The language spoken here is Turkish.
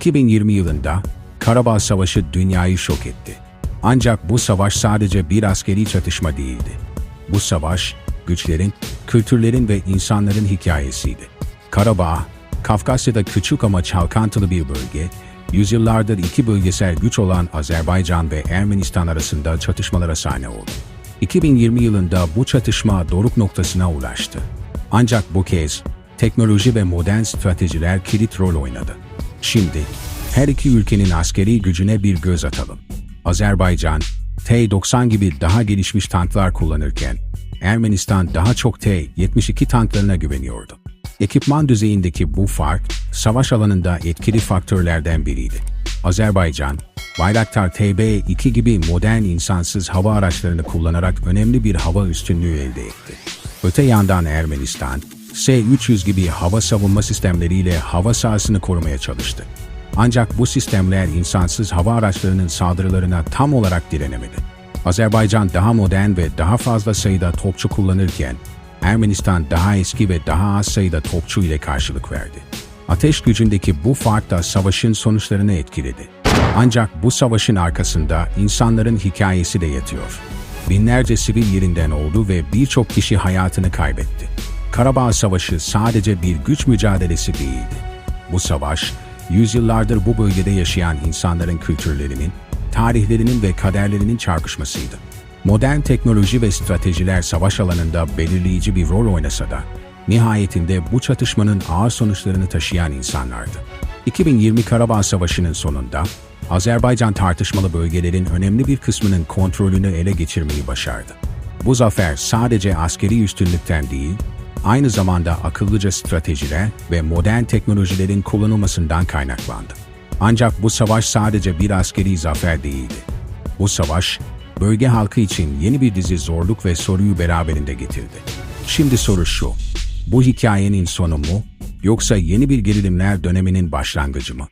2020 yılında Karabağ Savaşı dünyayı şok etti. Ancak bu savaş sadece bir askeri çatışma değildi. Bu savaş, güçlerin, kültürlerin ve insanların hikayesiydi. Karabağ, Kafkasya'da küçük ama çalkantılı bir bölge, yüzyıllardır iki bölgesel güç olan Azerbaycan ve Ermenistan arasında çatışmalara sahne oldu. 2020 yılında bu çatışma doruk noktasına ulaştı. Ancak bu kez teknoloji ve modern stratejiler kilit rol oynadı. Şimdi her iki ülkenin askeri gücüne bir göz atalım. Azerbaycan, T-90 gibi daha gelişmiş tanklar kullanırken, Ermenistan daha çok T-72 tanklarına güveniyordu. Ekipman düzeyindeki bu fark, savaş alanında etkili faktörlerden biriydi. Azerbaycan, Bayraktar TB2 gibi modern insansız hava araçlarını kullanarak önemli bir hava üstünlüğü elde etti. Öte yandan Ermenistan, S-300 gibi hava savunma sistemleriyle hava sahasını korumaya çalıştı. Ancak bu sistemler insansız hava araçlarının saldırılarına tam olarak direnemedi. Azerbaycan daha modern ve daha fazla sayıda topçu kullanırken, Ermenistan daha eski ve daha az sayıda topçu ile karşılık verdi. Ateş gücündeki bu fark da savaşın sonuçlarını etkiledi. Ancak bu savaşın arkasında insanların hikayesi de yatıyor. Binlerce sivil yerinden oldu ve birçok kişi hayatını kaybetti. Karabağ Savaşı sadece bir güç mücadelesi değildi. Bu savaş, yüzyıllardır bu bölgede yaşayan insanların kültürlerinin, tarihlerinin ve kaderlerinin çarpışmasıydı. Modern teknoloji ve stratejiler savaş alanında belirleyici bir rol oynasa da, nihayetinde bu çatışmanın ağır sonuçlarını taşıyan insanlardı. 2020 Karabağ Savaşı'nın sonunda, Azerbaycan tartışmalı bölgelerin önemli bir kısmının kontrolünü ele geçirmeyi başardı. Bu zafer sadece askeri üstünlükten değil, aynı zamanda akıllıca stratejiler ve modern teknolojilerin kullanılmasından kaynaklandı. Ancak bu savaş sadece bir askeri zafer değildi. Bu savaş, bölge halkı için yeni bir dizi zorluk ve soruyu beraberinde getirdi. Şimdi soru şu, bu hikayenin sonu mu, yoksa yeni bir gerilimler döneminin başlangıcı mı?